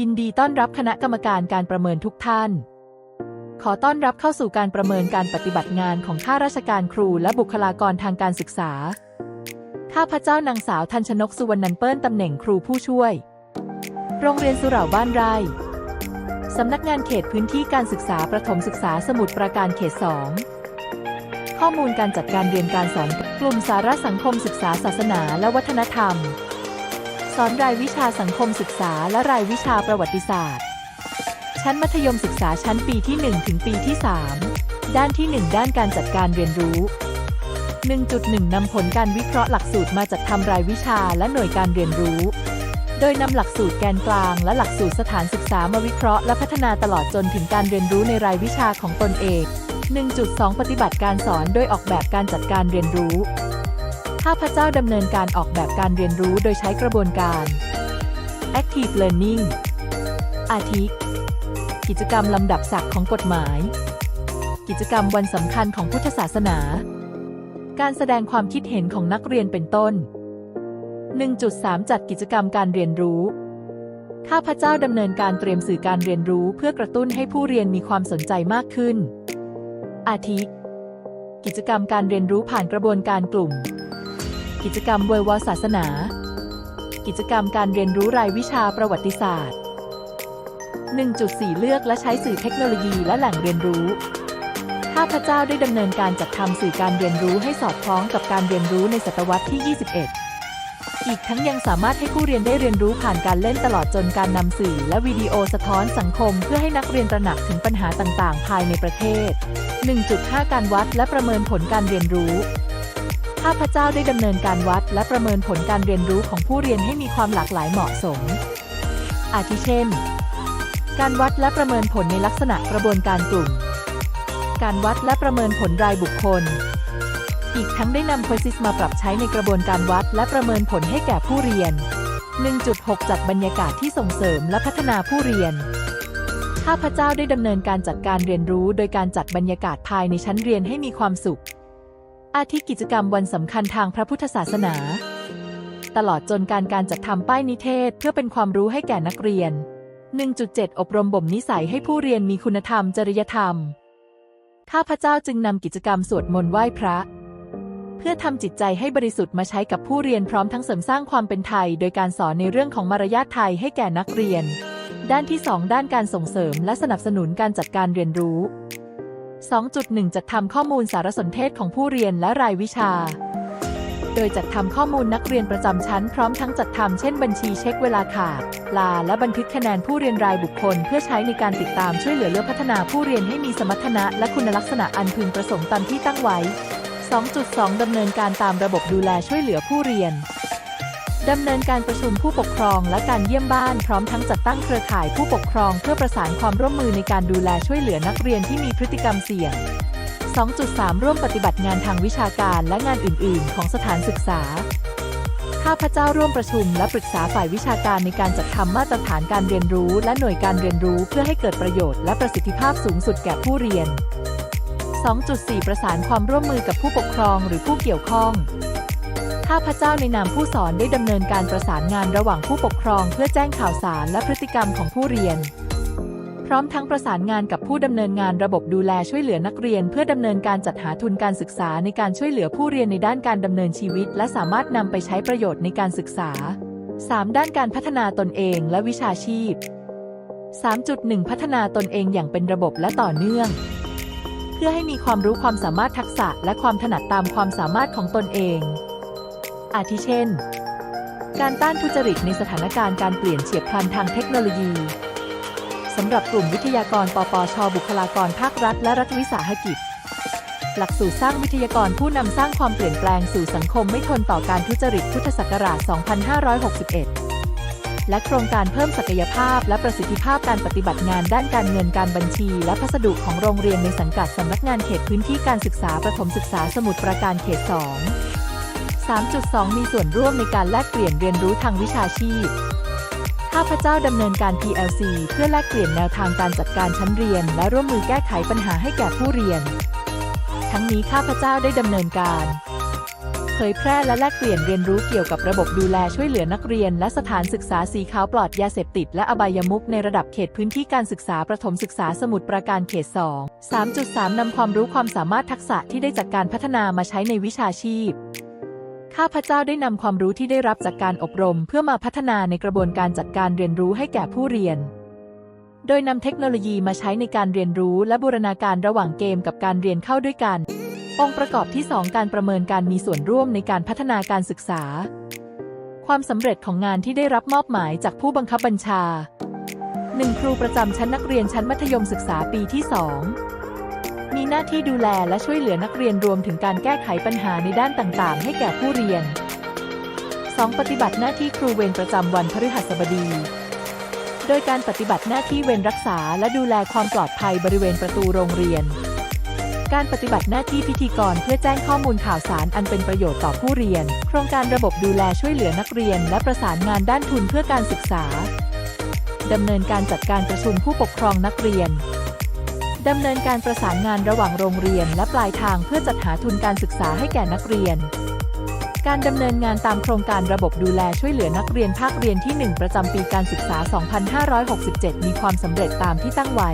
ยินดีต้อนรับคณะกรรมการการประเมินทุกท่าน ขอต้อนรับเข้าสู่การประเมินการปฏิบัติงานของข้าราชการครูและบุคลากรทางการศึกษา ข้าพเจ้านางสาวทันชนกสุวรรณันเปิ้ลตำแหน่งครูผู้ช่วย โรงเรียนสุเหร่าบ้านไร่ สำนักงานเขตพื้นที่การศึกษาประถมศึกษาสมุทรปราการเขต 2 ข้อมูลการจัดการเรียนการสอนกลุ่มสาระสังคมศึกษาศาสนาและวัฒนธรรม สอนรายวิชาสังคมศึกษาและรายวิชาประวัติศาสตร์ ชั้นมัธยมศึกษาชั้นปีที่ 1 ถึงปีที่ 3 ด้านที่ 1 ด้านการจัดการเรียนรู้ 1.1 นำผลการวิเคราะห์หลักสูตรมาจัดทำรายวิชาและหน่วยการเรียนรู้ โดยนำหลักสูตรแกนกลางและหลักสูตรสถานศึกษามาวิเคราะห์และพัฒนาตลอดจนถึงการเรียนรู้ในรายวิชาของตนเอง 1.2 ปฏิบัติการสอนโดยออกแบบการจัดการเรียนรู้ ข้าพเจ้าดำเนินการออกแบบการเรียนรู้โดยใช้กระบวนการ Active Learning อาทิ กิจกรรมลำดับศักดิ์ของกฎหมาย กิจกรรมวันสำคัญของพุทธศาสนา การแสดงความคิดเห็นของนักเรียนเป็นต้น 1.3 จัดกิจกรรมการเรียนรู้ ข้าพเจ้าดำเนินการเตรียมสื่อการเรียนรู้เพื่อกระตุ้นให้ผู้เรียนมีความสนใจมากขึ้น อาทิ กิจกรรมการเรียนรู้ผ่านกระบวนการกลุ่ม กิจกรรมเวยวศาสนา กิจกรรมการเรียนรู้รายวิชาประวัติศาสตร์ 1.4 เลือกและใช้สื่อเทคโนโลยีและแหล่งเรียนรู้ ข้าพเจ้าได้ดำเนินการจัดทำสื่อการเรียนรู้ให้สอดคล้องกับการเรียนรู้ในศตวรรษที่ 21อีกทั้งยังสามารถให้ผู้เรียนได้เรียนรู้ผ่านการเล่นตลอดจนการนำสื่อและวิดีโอสะท้อนสังคม เพื่อให้นักเรียนตระหนักถึงปัญหาต่างๆ ภายในประเทศ 1.5 การวัดและประเมินผลการเรียนรู้ ข้าพเจ้าได้ดำเนินการวัด และประเมินผลการเรียนรู้ของผู้เรียนให้มีความหลากหลายเหมาะสม อาทิเช่น การวัดและประเมินผลในลักษณะกระบวนการกลุ่ม การวัดและประเมินผลรายบุคคล อีกทั้งได้นำ Quizzes มาปรับใช้ในกระบวนการวัด และประเมินผลให้แก่ผู้เรียน 1.6 จัดบรรยากาศที่ส่งเสริมและพัฒนาผู้เรียนข้าพเจ้าได้ดำเนินการจัดการเรียนรู้โดยการจัดบรรยากาศภายในชั้นเรียนให้มีความสุข อาทิกิจกรรมวันสำคัญทางพระพุทธศาสนา ตลอดจนการการจัดทำป้ายนิเทศเพื่อเป็นความรู้ให้แก่นักเรียน 1.7 อบรมบ่มนิสัยให้ผู้เรียนมีคุณธรรมจริยธรรม ข้าพเจ้าจึงนำกิจกรรมสวดมนต์ไหว้พระ เพื่อทำจิตใจให้บริสุทธิ์มาใช้กับผู้เรียนพร้อมทั้งเสริมสร้างความเป็นไทย โดยการสอนในเรื่องของมารยาทไทยให้แก่นักเรียน ด้านที่ 2 ด้านการส่งเสริมและสนับสนุนการจัดการเรียนรู้ 2.1 จัดทำข้อมูลสารสนเทศของผู้เรียนและรายวิชา โดยจัดทำข้อมูลนักเรียนประจำชั้นพร้อมทั้งจัดทำเช่นบัญชีเช็คเวลาขาดลาและบันทึกคะแนนผู้เรียนรายบุคคล เพื่อใช้ในการติดตามช่วยเหลือเลือกพัฒนาผู้เรียนให้มีสมรรถนะและคุณลักษณะอันพึงประสงค์ตามที่ตั้งไว้ 2.2 ดำเนินการตามระบบดูแลช่วยเหลือผู้เรียน ดำเนินการประชุมผู้ปกครองและการเยี่ยมบ้านพร้อมทั้งจัดตั้งเครือข่ายผู้ปกครองเพื่อประสานความร่วมมือในการดูแลช่วยเหลือนักเรียนที่มีพฤติกรรมเสี่ยง 2.3 ร่วมปฏิบัติงานทางวิชาการและงานอื่น ๆ ของสถานศึกษา ข้าพเจ้าร่วมประชุมและปรึกษาฝ่ายวิชาการในการจัดทำมาตรฐานการเรียนรู้ และหน่วยการเรียนรู้เพื่อให้เกิดประโยชน์และประสิทธิภาพสูงสุดแก่ผู้เรียน 2.4 ประสานความร่วมมือกับผู้ปกครองหรือผู้เกี่ยวข้อง ข้าพเจ้าในนามผู้สอนได้ดำเนินการประสานงานระหว่างผู้ปกครองเพื่อแจ้งข่าวสารและพฤติกรรมของผู้เรียน พร้อมทั้งประสานงานกับผู้ดำเนินงานระบบดูแลช่วยเหลือนักเรียน เพื่อดำเนินการจัดหาทุนการศึกษาในการช่วยเหลือผู้เรียนในด้านการดำเนินชีวิต และสามารถนำไปใช้ประโยชน์ในการศึกษา 3. ด้านการพัฒนาตนเองและวิชาชีพ 3.1 พัฒนาตนเองอย่างเป็นระบบและต่อเนื่อง เพื่อให้มีความรู้ความสามารถทักษะและความถนัดตามความสามารถของตนเอง อาทิเช่น การต้านทุจริตในสถานการณ์การเปลี่ยนเฉียบพลันทางเทคโนโลยีสำหรับกลุ่มวิทยากรปปช บุคลากรภาครัฐ และรัฐวิสาหกิจ หลักสูตรสร้างวิทยากรผู้นำสร้างความเปลี่ยนแปลงสู่สังคมไม่ทนต่อการทุจริตพุทธศักราช 2561 และโครงการเพิ่มศักยภาพและประสิทธิภาพการปฏิบัติงานด้านการเงินการบัญชี และพัสดุของโรงเรียนในสังกัดสำนักงานเขตพื้นที่การศึกษาประถมศึกษาสมุทรปราการเขต 2 3.2 มีส่วนร่วมในการแลกเปลี่ยนเรียนรู้ทางวิชาชีพข้าพเจ้าดำเนินการ PLC เพื่อแลกเปลี่ยนแนวทางการจัดการชั้นเรียน และร่วมมือแก้ไขปัญหาให้แก่ผู้เรียน ทั้งนี้ข้าพเจ้าได้ดำเนินการเผยแพร่และแลกเปลี่ยนเรียนรู้เกี่ยวกับระบบดูแลช่วยเหลือนักเรียน และสถานศึกษาสีขาวปลอดยาเสพติด และอบายมุขในระดับเขตพื้นที่การศึกษาประถมศึกษาสมุทรปราการเขต 2 3.3 นำความรู้ความสามารถทักษะที่ได้จากการพัฒนามาใช้ในวิชาชีพ ข้าพเจ้าได้นำความรู้ที่ได้รับจากการอบรม เพื่อมาพัฒนาในกระบวนการจัดการเรียนรู้ให้แก่ผู้เรียน โดยนำเทคโนโลยีมาใช้ในการเรียนรู้และบูรณาการระหว่างเกมกับการเรียนเข้าด้วยกัน องค์ประกอบที่ 2 การประเมินการมีส่วนร่วมในการพัฒนาการศึกษา ความสำเร็จของงานที่ได้รับมอบหมายจากผู้บังคับบัญชา 1. ครูประจำชั้นนักเรียนชั้นมัธยมศึกษาปีที่ 2 หน้าที่ดูแลและช่วยเหลือนักเรียนรวมถึงการแก้ไขปัญหาในด้านต่างๆ ให้แก่ผู้เรียน 2. ปฏิบัติหน้าที่ครูเวรประจำวันพฤหัสบดี โดยการปฏิบัติหน้าที่เวรรักษาและดูแลความปลอดภัยบริเวณประตูโรงเรียน การปฏิบัติหน้าที่พิธีกรเพื่อแจ้งข้อมูลข่าวสารอันเป็นประโยชน์ต่อผู้เรียน โครงการระบบดูแลช่วยเหลือนักเรียน และประสานงานด้านทุนเพื่อการศึกษาดำเนินการจัดการประชุมผู้ปกครองนักเรียน ดำเนินการประสานงานระหว่างโรงเรียนและปลายทางเพื่อจัดหาทุนการศึกษาให้แก่นักเรียน การดำเนินงานตามโครงการระบบดูแลช่วยเหลือนักเรียนภาคเรียนที่ 1 ประจำปีการศึกษา 2567 มีความสำเร็จตามที่ตั้งไว้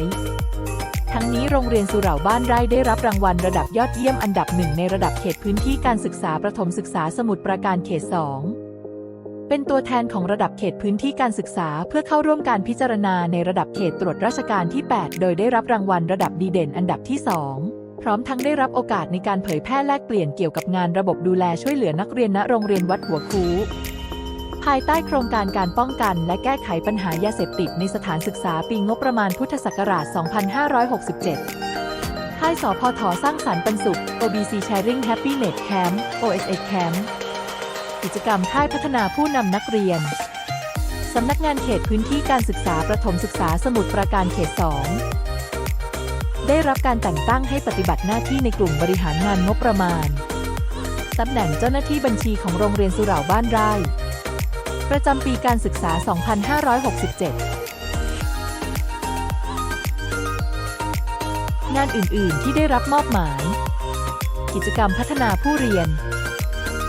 ทั้งนี้โรงเรียนสุเหร่าบ้านไร่ได้รับรางวัลระดับยอดเยี่ยมอันดับหนึ่งในระดับเขตพื้นที่การศึกษาประถมศึกษาสมุทรปราการเขต 2 เป็นตัวแทนของระดับเขตพื้นที่การศึกษา เพื่อเข้าร่วมการพิจารณาในระดับเขตตรวจราชการที่ 8 โดยได้รับรางวัลระดับดีเด่นอันดับที่ 2 พร้อมทั้งได้รับโอกาสในการเผยแพร่แลกเปลี่ยนเกี่ยวกับงานระบบดูแลช่วยเหลือนักเรียนณโรงเรียนวัดหัวคูภายใต้โครงการการป้องกันและแก้ไขปัญหายาเสพติดในสถานศึกษาปีงบประมาณพุทธศักราช 2567 ค่ายสพทสร้างสรรค์ปันสุข OBC Sharing Happy Net Camp OSS Camp กิจกรรมค่ายพัฒนาผู้นำนักเรียน สำนักงานเขตพื้นที่การศึกษาประถมศึกษาสมุทรปราการเขต 2 ได้รับการแต่งตั้งให้ปฏิบัติหน้าที่ในกลุ่มบริหารงานงบประมาณ ตำแหน่งเจ้าหน้าที่บัญชีของโรงเรียนสุเหร่าบ้านไร่ ประจำปีการศึกษา 2567งานอื่น ๆ ที่ได้รับมอบหมาย กิจกรรมพัฒนาผู้เรียน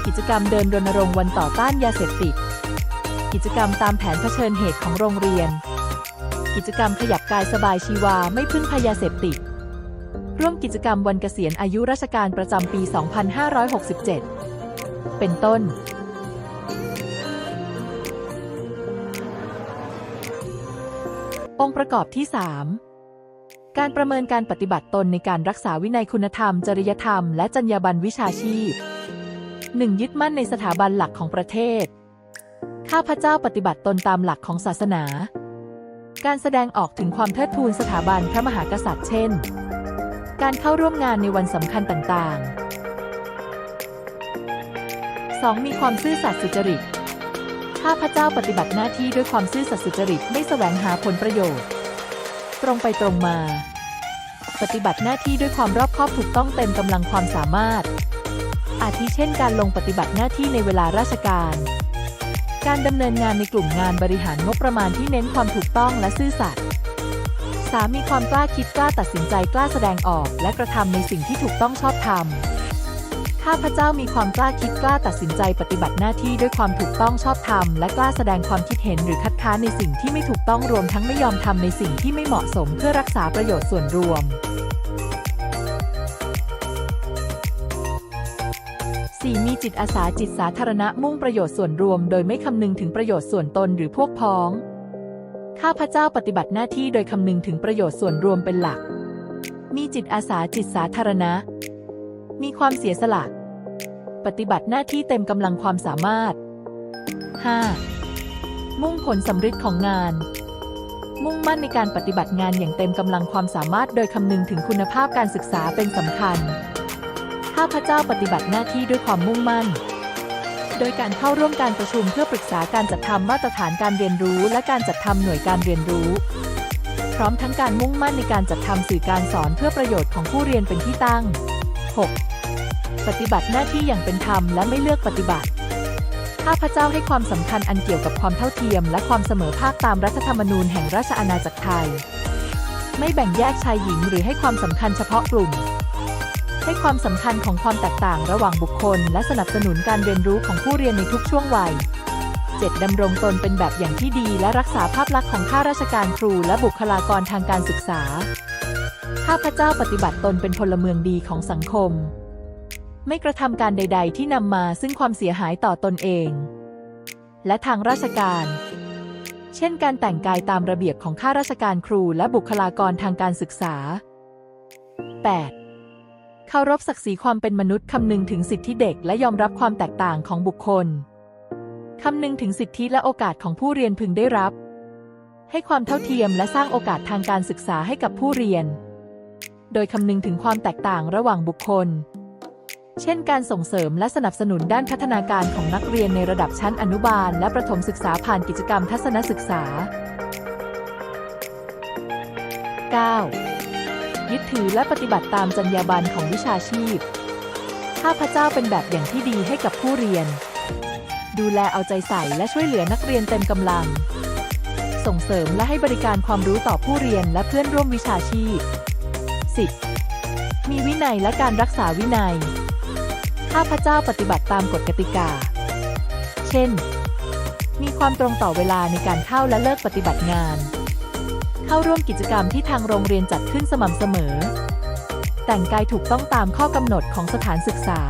กิจกรรมเดินรณรงค์วันต่อต้านยาเสพติด กิจกรรมตามแผนเผชิญเหตุของโรงเรียน กิจกรรมขยับกายสบายชีวาไม่พึ่งพยาเสพติด ร่วมกิจกรรมวันเกษียณอายุราชการประจำปี 2567 เป็นต้นองค์ประกอบที่ 3 การประเมินการปฏิบัติตนในการรักษาวินัยคุณธรรม จริยธรรม และจรรยาบรรณวิชาชีพ 1. ยึดมั่นในสถาบันหลักของประเทศ ข้าพเจ้าปฏิบัติตนตามหลักของศาสนา การแสดงออกถึงความเทิดทูนสถาบันพระมหากษัตริย์เช่น การเข้าร่วมงานในวันสำคัญต่างๆ 2. มีความซื่อสัตย์สุจริต ข้าพเจ้าปฏิบัติหน้าที่ด้วยความซื่อสัตย์สุจริตไม่แสวงหาผลประโยชน์ ตรงไปตรงมา ปฏิบัติหน้าที่ด้วยความรอบคอบถูกต้องเต็มกำลังความสามารถ อาทิเช่นการลงปฏิบัติหน้าที่ในเวลาราชการ การดำเนินงานในกลุ่มงานบริหารงบประมาณที่เน้นความถูกต้องและซื่อสัตย์ 3. มีความกล้าคิดกล้าตัดสินใจกล้าแสดงออก และกระทำในสิ่งที่ถูกต้องชอบธรรมข้าพเจ้ามีความกล้าคิดกล้าตัดสินใจปฏิบัติหน้าที่ด้วยความถูกต้องชอบธรรมและกล้าแสดงความคิดเห็นหรือคัดค้านในสิ่งที่ไม่ถูกต้องรวมทั้งไม่ยอมทำในสิ่งที่ไม่เหมาะสมเพื่อรักษาประโยชน์ส่วนรวม 4. มีจิตอาสาจิตสาธารณะมุ่งประโยชน์ส่วนรวม โดยไม่คำนึงถึงประโยชน์ส่วนตนหรือพวกพ้อง ข้าพเจ้าปฏิบัติหน้าที่โดยคำนึงถึงประโยชน์ส่วนรวมเป็นหลัก มีจิตอาสาจิตสาธารณะ มีความเสียสละ ปฏิบัติหน้าที่เต็มกำลังความสามารถ 5. มุ่งผลสำเร็จของงาน มุ่งมั่นในการปฏิบัติงานอย่างเต็มกำลังความสามารถ โดยคำนึงถึงคุณภาพการศึกษาเป็นสำคัญ ข้าพเจ้าปฏิบัติหน้าที่ด้วยความมุ่งมั่น โดยการเข้าร่วมการประชุมเพื่อปรึกษาการจัดทำมาตรฐานการเรียนรู้ และการจัดทำหน่วยการเรียนรู้ พร้อมทั้งการมุ่งมั่นในการจัดทำสื่อการสอนเพื่อประโยชน์ของผู้เรียนเป็นที่ตั้ง 6. ปฏิบัติหน้าที่อย่างเป็นธรรมและไม่เลือกปฏิบัติข้าพเจ้าให้ความสำคัญอันเกี่ยวกับความเท่าเทียม และความเสมอภาคตามรัฐธรรมนูญแห่งราชอาณาจักรไทย ไม่แบ่งแยกชายหญิงหรือให้ความสำคัญเฉพาะกลุ่ม ให้ความสำคัญของความแตกต่างระหว่างบุคคล และสนับสนุนการเรียนรู้ของผู้เรียนในทุกช่วงวัย 7. ดำรงตนเป็นแบบอย่างที่ดี และรักษาภาพลักษณ์ของข้าราชการครูและบุคลากรทางการศึกษา ข้าพเจ้าปฏิบัติตนเป็นพลเมืองดีของสังคม ไม่กระทำการใด ๆ ที่นำมาซึ่งความเสียหายต่อตนเอง และทางราชการ เช่นการแต่งกายตามระเบียบของข้าราชการครูและบุคลากรทางการศึกษา 8. เคารพศักดิ์ศรีความเป็นมนุษย์คำนึงถึงสิทธิเด็กและยอมรับความแตกต่างของบุคคลคำนึงถึงสิทธิและโอกาสของผู้เรียนพึงได้รับ ให้ความเท่าเทียมและสร้างโอกาสทางการศึกษาให้กับผู้เรียน โดยคำนึงถึงความแตกต่างระหว่างบุคคล เช่น การส่งเสริมและสนับสนุนด้านพัฒนาการของนักเรียนในระดับชั้นอนุบาล และประถมศึกษาผ่านกิจกรรมทัศนศึกษา 9. ยึดถือและปฏิบัติตามจรรยาบรรณของวิชาชีพ ข้าพเจ้าเป็นแบบอย่างที่ดีให้กับผู้เรียน ดูแลเอาใจใส่และช่วยเหลือนักเรียนเต็มกำลัง ส่งเสริมและให้บริการความรู้ต่อผู้เรียนและเพื่อนร่วมวิชาชีพ 10. มีวินัยและการรักษาวินัย ข้าพเจ้าปฏิบัติตามกฎกติกา เช่น มีความตรงต่อเวลาในการเข้าและเลิกปฏิบัติงาน เข้าร่วมกิจกรรมที่ทางโรงเรียนจัดขึ้นสม่ำเสมอ แต่งกายถูกต้องตามข้อกำหนดของสถานศึกษา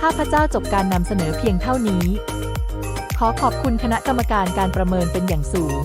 ข้าพเจ้าจบการนำเสนอเพียงเท่านี้ ขอขอบคุณคณะกรรมการการประเมินเป็นอย่างสูง